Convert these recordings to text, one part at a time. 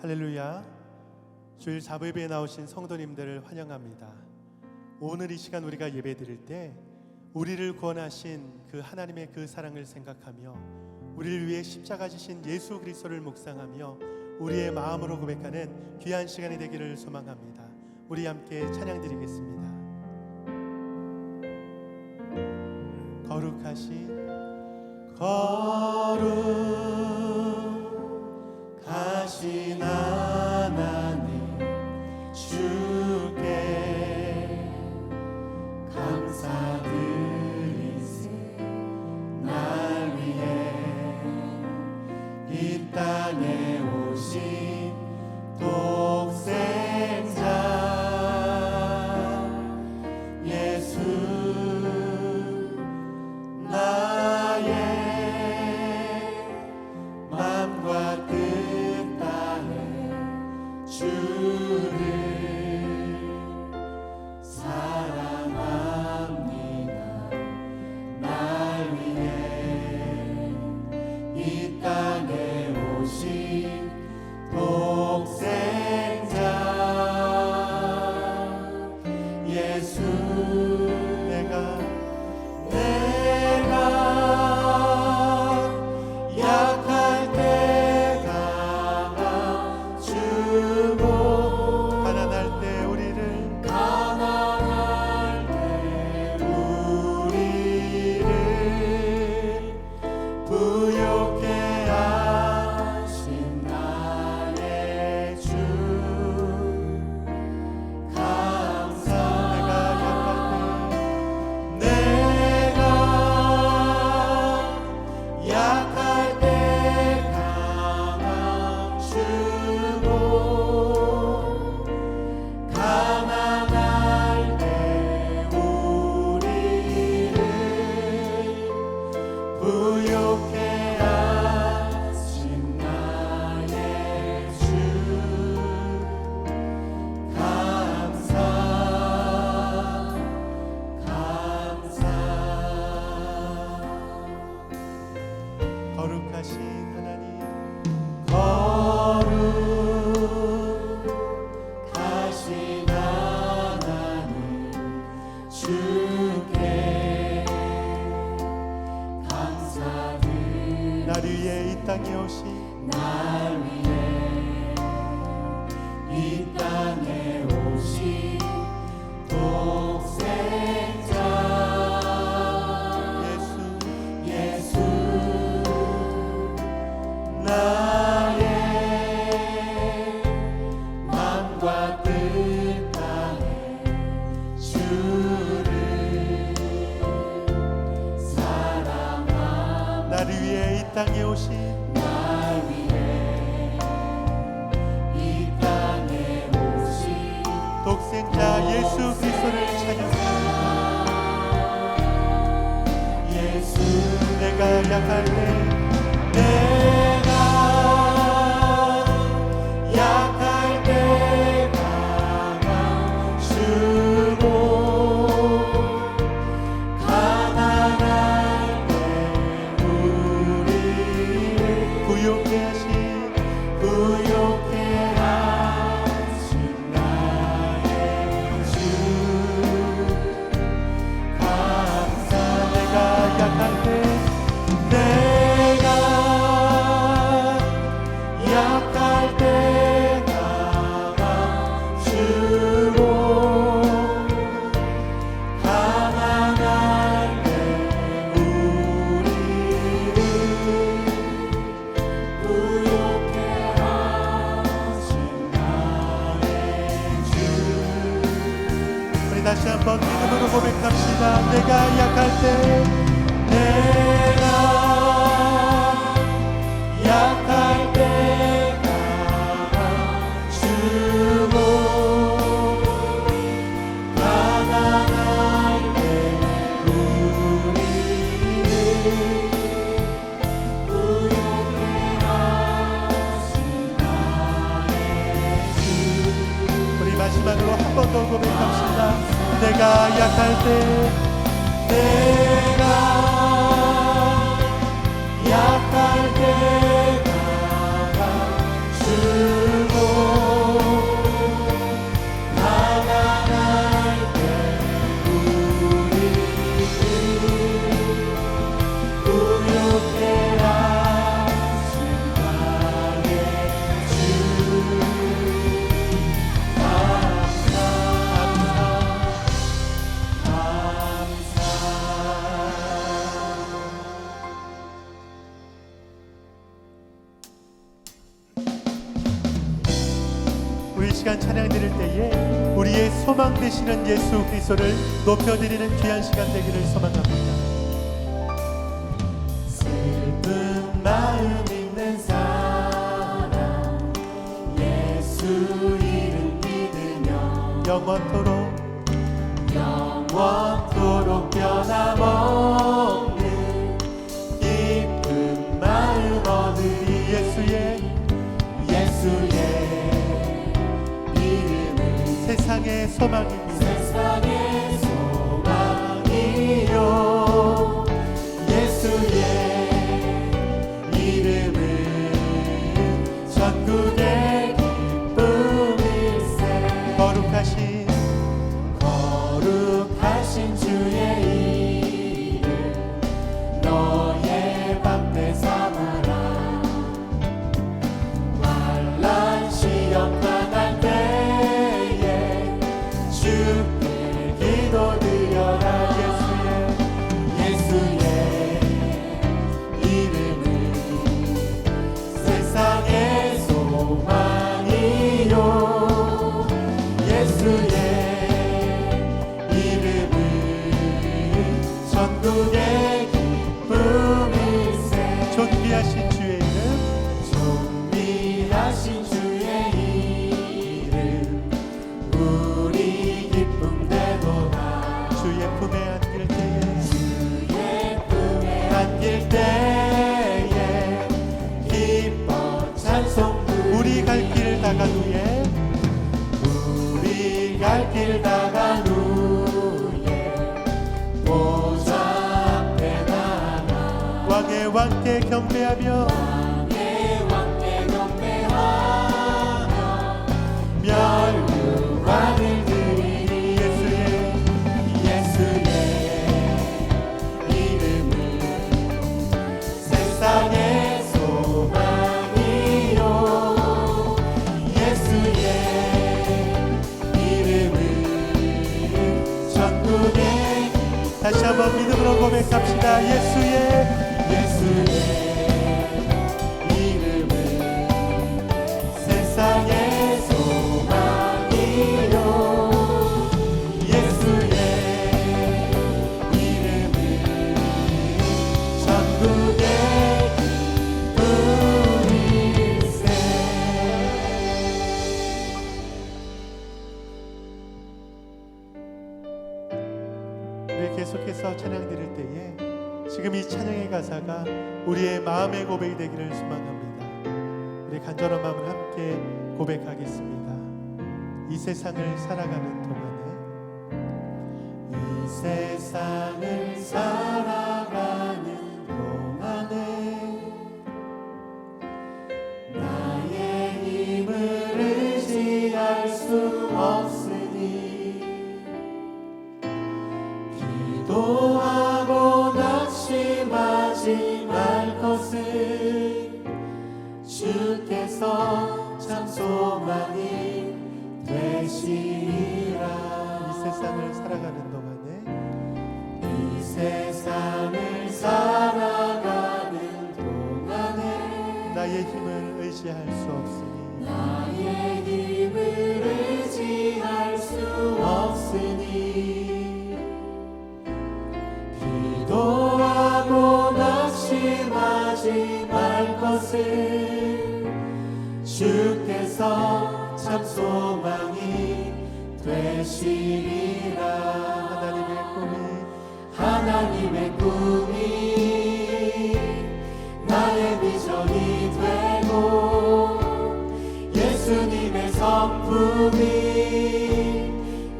할렐루야. 주일 자부 예배에 나오신 성도님들을 환영합니다. 오늘 이 시간 우리가 예배 드릴 때 우리를 구원하신 그 하나님의 그 사랑을 생각하며 우리를 위해 십자가 지신 예수 그리스도를 묵상하며 우리의 마음으로 고백하는 귀한 시간이 되기를 소망합니다. 우리 함께 찬양 드리겠습니다. 거룩하신 거룩 땅에 오신 땅 부욕해 날 위해 이 땅에 오신 날 위해 이 땅에 오신 독 땅에 오신 날 위해 이 땅에 오신 독생자 예수 그리스도를 찬양합니다. 예수 내가 약할 때내 내가 약할 때 내가 약할 때 강함주고 가난할 때 우리를 부욕해 하신 나의 주 우리 마지막으로 한 번 더 고백합시다. 내가 약할 때 내 소망 되시는 예수 그리스도를 높여드리는 귀한 시간 되기를 소망합니다. 슬픈 마음 있는 사람 예수 이름 믿으며 영원토록 영원토록 변함없는 기쁜 마음 얻으리 예수의 예수의 세상의 소망이요 세상의 소망이요. 발길 다간 후에 보좌 앞에 나와 왕의 왕께 경배하게 하나님을 소망합니다. 우리 간절한 마음을 함께 고백하겠습니다. 이 세상을 살아가는 동안에 이 세상을 주께서 참 소망이 되시리라. 하나님의 꿈이 나의 비전이 되고 예수님의 성품이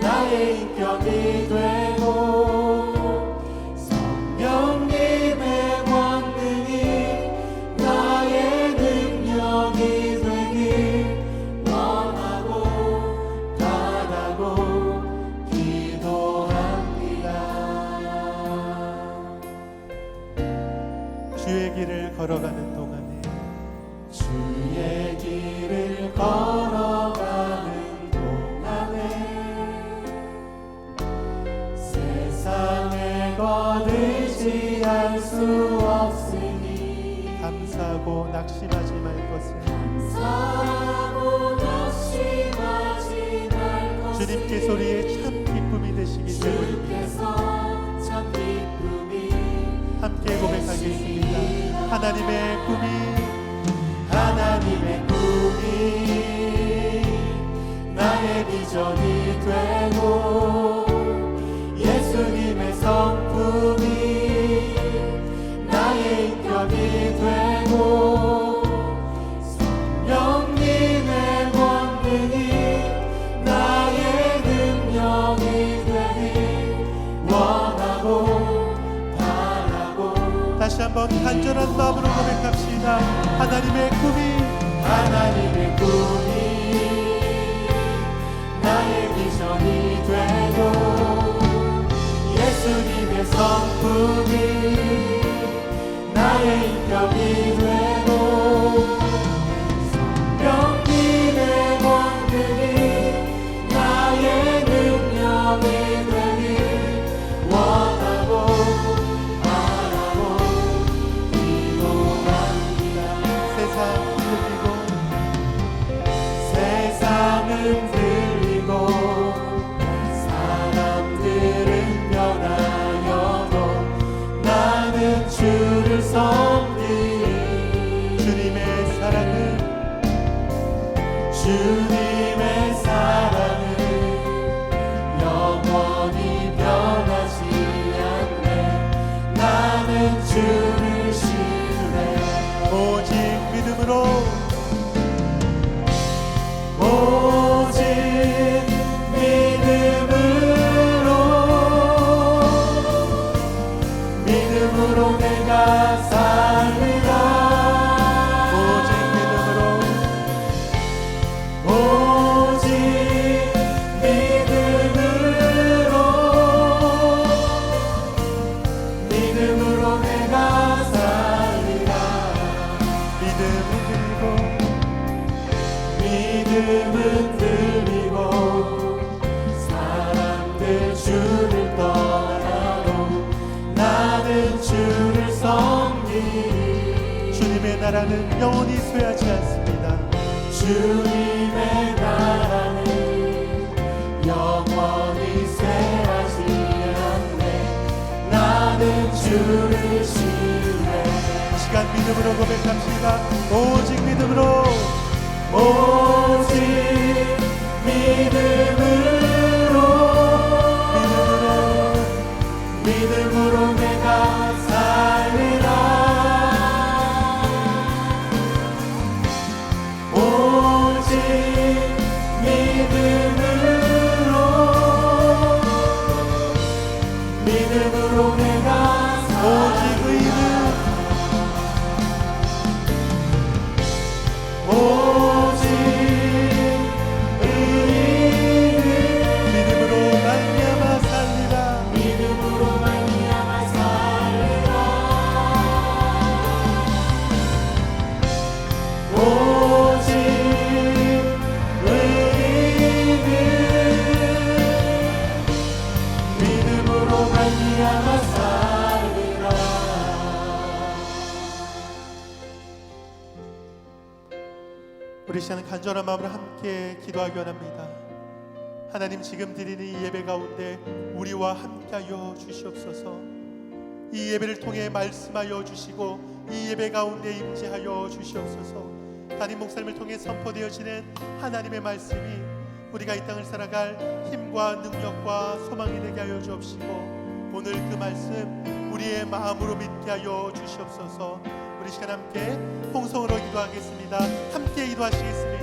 나의 인격이 되 없이 알 수 없으니. 감사하고 낙심하지 말 것을. 감사하고 낙심하지 말 것을. 주님께 소리에 참 기쁨이 되시기 때문에. 참 기쁨이 함께 고백하겠습니다. 하나님의 꿈이. 하나님의 꿈이 나의 비전이 되고 예수님의 성 한번 간절한 마음으로 고백합시다. 하나님의 꿈이 하나님의 꿈이 나의 비전이 되고 예수님의 성품이 나라는 영원히 쇠하지 않습니다. 주님의 나라는 영원히 쇠하지 않네 나는 주를 신뢰 이 시간 믿음으로 고백합시다. 오직 믿음으로 오직 믿음 마음으로 함께 기도하기 원합니다. 하나님 지금 드리는 이 예배 가운데 우리와 함께하여 주시옵소서. 이 예배를 통해 말씀하여 주시고 이 예배 가운데 임재하여 주시옵소서. 담임 목사님을 통해 선포되어지는 하나님의 말씀이 우리가 이 땅을 살아갈 힘과 능력과 소망이 되게 하여 주옵시고 오늘 그 말씀 우리의 마음으로 믿게 하여 주시옵소서. 우리 시간 함께 통성으로 기도하겠습니다. 함께 기도하시겠습니다.